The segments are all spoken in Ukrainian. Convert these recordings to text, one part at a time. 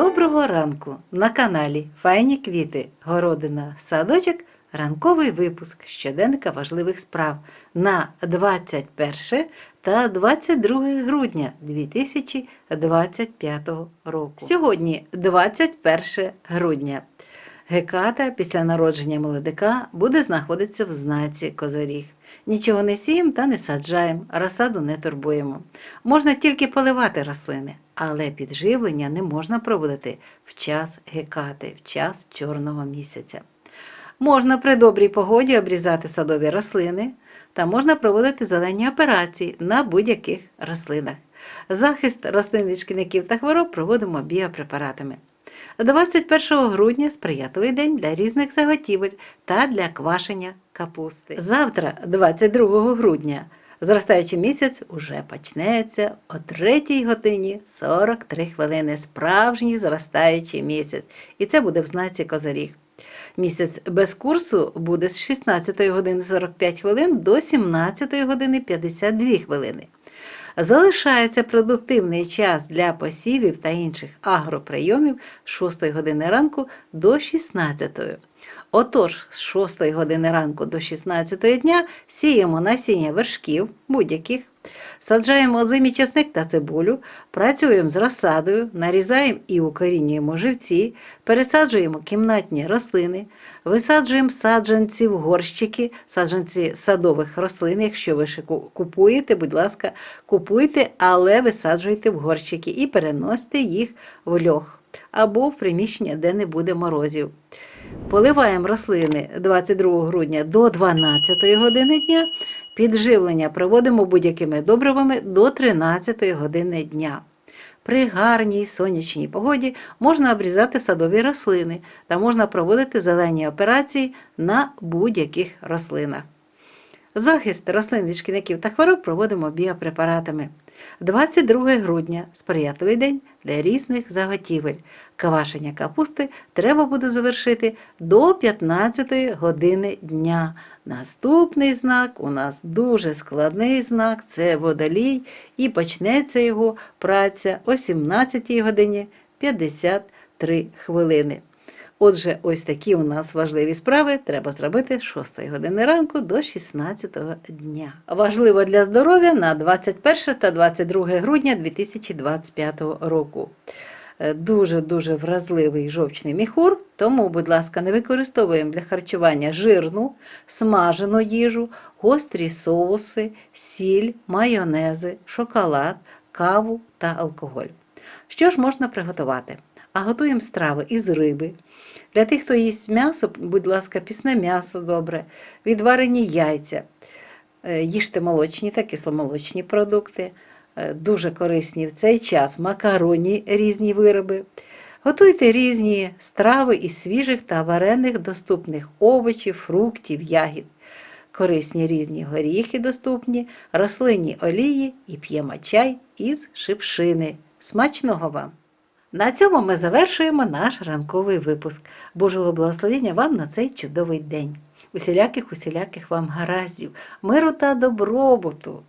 Доброго ранку на каналі Файні квіти, городина, садочок, ранковий випуск щоденника важливих справ на 21 та 22 грудня 2025 року. Сьогодні 21 грудня. Геката після народження молодика буде знаходитися в знаці Козоріг. Нічого не сіємо та не саджаємо, розсаду не турбуємо. Можна тільки поливати рослини, але підживлення не можна проводити в час гекати, в час чорного місяця. Можна при добрій погоді обрізати садові рослини та можна проводити зелені операції на будь-яких рослинах. Захист рослин від шкідників та хвороб проводимо біопрепаратами. 21 грудня сприятливий день для різних заготівель та для квашення капусти. Завтра, 22 грудня, зростаючий місяць уже почнеться о 3 годині 43 хвилини. Справжній зростаючий місяць. І це буде в знаці Козиріг. Місяць без курсу буде з 16 години 45 хвилин до 17 години 52 хвилини. Залишається продуктивний час для посівів та інших агроприйомів з 6 години ранку до 16. Отож, з 6 години ранку до 16 дня сіємо насіння вершків будь-яких, саджаємо озимі часник та цибулю, працюємо з розсадою, нарізаємо і укорінюємо живці, пересаджуємо кімнатні рослини, висаджуємо саджанці в горщики, саджанці садових рослин. Якщо ви ще купуєте, будь ласка, купуйте, але висаджуйте в горщики і переносите їх в льох або в приміщення, де не буде морозів. Поливаємо рослини 22 грудня до 12 години дня. Підживлення проводимо будь-якими добривами до 13 години дня. При гарній сонячній погоді можна обрізати садові рослини та можна проводити зелені операції на будь-яких рослинах. Захист рослин від шкідників та хвороб проводимо біопрепаратами. 22 грудня сприятливий день для різних заготівель. Квашення капусти треба буде завершити до 15 години дня. Наступний знак у нас дуже складний знак це водолій, і почнеться його праця о 17 годині 53 хвилини. Отже, ось такі у нас важливі справи треба зробити з 6 години ранку до 16 дня. Важливо для здоров'я на 21 та 22 грудня 2025 року. Е, Дуже-дуже вразливий жовчний міхур, тому, будь ласка, не використовуємо для харчування жирну, смажену їжу, гострі соуси, сіль, майонези, шоколад, каву та алкоголь. Що ж можна приготувати? А готуємо страви із риби. Для тих, хто їсть м'ясо, будь ласка, пісне м'ясо добре, відварені яйця. Е, Їжте молочні та кисломолочні продукти. Е, Дуже корисні в цей час макаронні різні вироби. Готуйте різні страви із свіжих та варених доступних овочів, фруктів, ягід. Корисні різні горіхи доступні, рослинні олії і п'ємо чай із шипшини. Смачного вам! На цьому ми завершуємо наш ранковий випуск. Божого благословення вам на цей чудовий день. Усіляких, усіляких вам гараздів, миру та добробуту,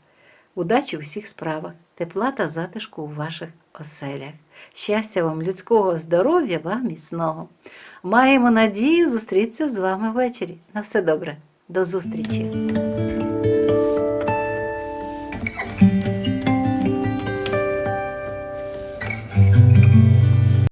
удачі у всіх справах, тепла та затишку у ваших оселях. Щастя вам, людського здоров'я вам міцного. Маємо надію зустрітися з вами ввечері. На все добре. До зустрічі!